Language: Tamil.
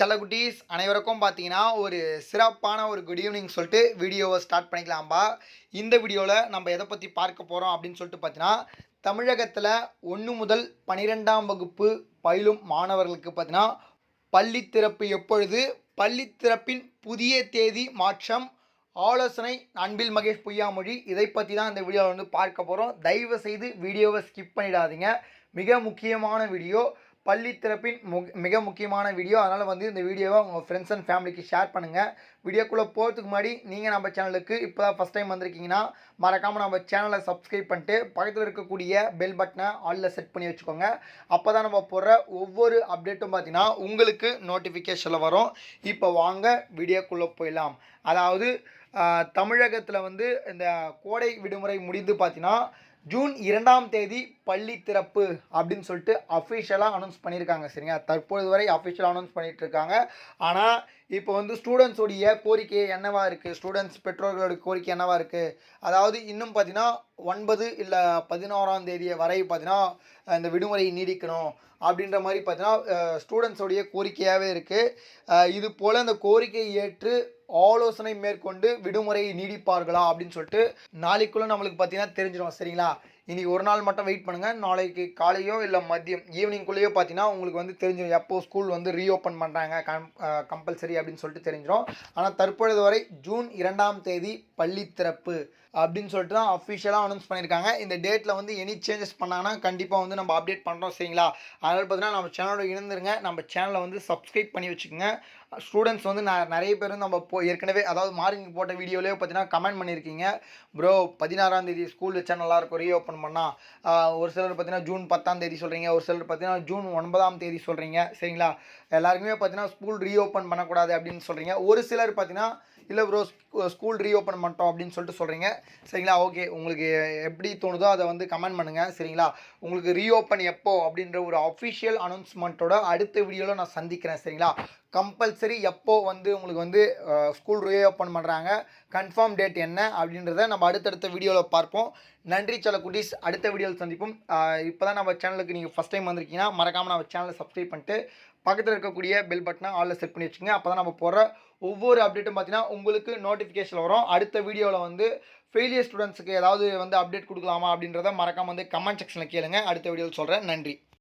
செல்லகுட்டீஸ் அனைவருக்கும் பார்த்தீங்கன்னா ஒரு சிறப்பான ஒரு குட் ஈவினிங் சொல்லிட்டு வீடியோவை ஸ்டார்ட் பண்ணிக்கலாம்பா. இந்த வீடியோவில் நம்ம எதை பற்றி பார்க்க போகிறோம் அப்படின்னு சொல்லிட்டு பார்த்தீங்கன்னா தமிழகத்தில் ஒன்று முதல் பனிரெண்டாம் வகுப்பு பயிலும் மாணவர்களுக்கு பார்த்தீங்கன்னா பள்ளி திறப்பு எப்பொழுது? பள்ளி திறப்பின் புதிய தேதி மாற்றம். ஆலோசனை அன்பில் மகேஷ் பொய்யாமொழி. இதை பற்றி தான் இந்த வீடியோவில் வந்து பார்க்க போகிறோம் தயவு செய்து வீடியோவை ஸ்கிப் பண்ணிடாதீங்க. மிக முக்கியமான வீடியோ. பள்ளி திறப்பின் மிக முக்கியமான வீடியோ அதனால் வந்து இந்த வீடியோவை உங்கள் ஃப்ரெண்ட்ஸ் அண்ட் ஃபேமிலிக்கு ஷேர் பண்ணுங்கள் வீடியோக்குள்ளே போகிறதுக்கு முன்னாடி நீங்கள் நம்ம சேனலுக்கு இப்போ தான் ஃபஸ்ட் டைம் வந்திருக்கீங்கன்னா மறக்காமல் நம்ம சேனலை சப்ஸ்கிரைப் பண்ணிட்டு பக்கத்தில் இருக்கக்கூடிய பெல் பட்டனை ஆலில் செட் பண்ணி வச்சுக்கோங்க. அப்போ தான் நம்ம போடுற ஒவ்வொரு அப்டேட்டும் பார்த்தீங்கன்னா உங்களுக்கு நோட்டிஃபிகேஷனில் வரும். இப்போ வாங்க வீடியோக்குள்ளே போயிடலாம். அதாவது தமிழகத்தில் வந்து இந்த கோடை விடுமுறை முடிந்து பார்த்தீங்கன்னா ஜூன் இரண்டாம் தேதி பள்ளி திறப்பு அப்படின்னு சொல்லிட்டு அஃபிஷியலாக அனௌன்ஸ் பண்ணியிருக்காங்க சரிங்க தற்பொழுது வரை அஃபிஷியலாக அனௌன்ஸ் பண்ணிட்டு இருக்காங்க ஆனால் இப்போ வந்து ஸ்டூடெண்ட்ஸோடைய கோரிக்கை என்னவாக இருக்குது ஸ்டூடெண்ட்ஸ் பெற்றோர்களோட கோரிக்கை என்னவாக இருக்குது அதாவது இன்னும் பார்த்தீங்கன்னா ஒன்பது இல்லை பதினோராம் தேதி வரை பார்த்தீங்கன்னா இந்த விடுமுறை நீடிக்கணும் அப்படின்ற மாதிரி பார்த்தீங்கன்னா ஸ்டூடெண்ட்ஸோடைய கோரிக்கையாகவே இருக்குது இது போல் அந்த கோரிக்கையை ஏற்று ஆலோசனை மேற்கொண்டு விடுமுறையை நீடிப்பார்களா அப்படின்னு சொல்லிட்டு நாளைக்குள்ளே நம்மளுக்கு பார்த்தீங்கன்னா தெரிஞ்சிடும் சரிங்களா? あ! இன்றைக்கி ஒரு நாள் மட்டும் வெயிட் பண்ணுங்கள் நாளைக்கு காலையோ இல்லை மதியம் ஈவினிங்குள்ளேயோ பார்த்தீங்கன்னா உங்களுக்கு வந்து தெரிஞ்சிடும் எப்போது ஸ்கூல் வந்து ரீஓப்பன் பண்ணுறாங்க கம் கம்பல்சரி அப்படின்னு சொல்லிட்டு தெரிஞ்சிடும் ஆனால் தற்பொழுது வரை ஜூன் இரண்டாம் தேதி பள்ளி திறப்பு அப்படின்னு சொல்லிட்டு தான் அஃபிஷியலாக அனௌன்ஸ் பண்ணியிருக்காங்க. இந்த டேட்டில் வந்து எனி சேஞ்சஸ் பண்ணாங்கன்னா கண்டிப்பாக வந்து நம்ம அப்டேட் பண்ணுறோம் சரிங்களா? அதனால் பார்த்தீங்கன்னா நம்ம சேனலோட இணைந்துருங்க. நம்ம சேனலை வந்து சப்ஸ்கிரைப் பண்ணி வச்சுக்கோங்க. ஸ்டூடெண்ட்ஸ் வந்து நான் நிறைய பேர் நம்ம போ ஏற்கனவே அதாவது மார்னிங் போட்ட வீடியோலேயே பார்த்தீங்கன்னா கமெண்ட் பண்ணியிருக்கீங்க. ப்ரோ பதினாறாம் தேதி ஸ்கூல் வச்சா நல்லாயிருக்கும் ரீஓப்பன் பண்ணால் ஒரு சிலர் பார்த்தீங்கன்னா ஜூன் பத்தாம் தேதி சொல்கிறீங்க ஒரு சிலர் பார்த்தீங்கன்னா ஜூன் ஒன்பதாம் தேதி சொல்கிறீங்க சரிங்களா? எல்லாருக்குமே பார்த்தீங்கன்னா ஸ்கூல் ரீஓப்பன் பண்ணக்கூடாது அப்படின்னு சொல்கிறீங்க ஒரு சிலர் பார்த்தீங்கன்னா இல்லை ப்ரோ ஸ்கூல் ரீஓப்பன் பண்ணிட்டோம் அப்படின்னு சொல்லிட்டு சொல்கிறீங்க சரிங்களா? ஓகே. உங்களுக்கு எப்படி தோணுதோ அதை வந்து கமெண்ட் பண்ணுங்கள் சரிங்களா? உங்களுக்கு ரீஓப்பன் எப்போ அப்படின்ற ஒரு அஃபிஷியல் அனௌன்ஸ்மெண்ட்டோட அடுத்த வீடியோவில் நான் சந்திக்கிறேன் சரிங்களா? கம்பல்சரி எப்போ வந்து உங்களுக்கு வந்து ஸ்கூல் ரீஓப்பன் பண்ணுறாங்க கன்ஃபார்ம் டேட் என்ன அப்படின்றத நம்ம அடுத்தடுத்த வீடியோவில் பார்ப்போம். நன்றி சொல்லக்கூடிய குட்டீஸ் அடுத்த வீடியோவில் சந்திப்போம். இப்போ தான் நம்ம சேனலுக்கு நீங்கள் ஃபஸ்ட் டைம் வந்திருக்கீங்கன்னா மறக்காமல் நம்ம சேனலை சப்ஸ்கிரைப் பண்ணிட்டு பக்கத்தில் இருக்கக்கூடிய பெல் பட்டனை ஆலில் செட் பண்ணி வச்சுங்க அப்போ தான் நம்ம போகிற ஒவ்வொரு அப்டேட்டும் பார்த்தீங்கன்னா உங்களுக்கு நோட்டிஃபிகேஷன் வரும். அடுத்த வீடியோவில் வந்து ஃபெயிலியர் ஸ்டூடெண்ட்ஸுக்கு ஏதாவது வந்து அப்டேட் கொடுக்கலாமா அப்படின்றத மறக்காமல் வந்து கமெண்ட் செக்ஷனில் கேளுங்க. அடுத்த வீடியோவில் சொல்கிறேன் நன்றி.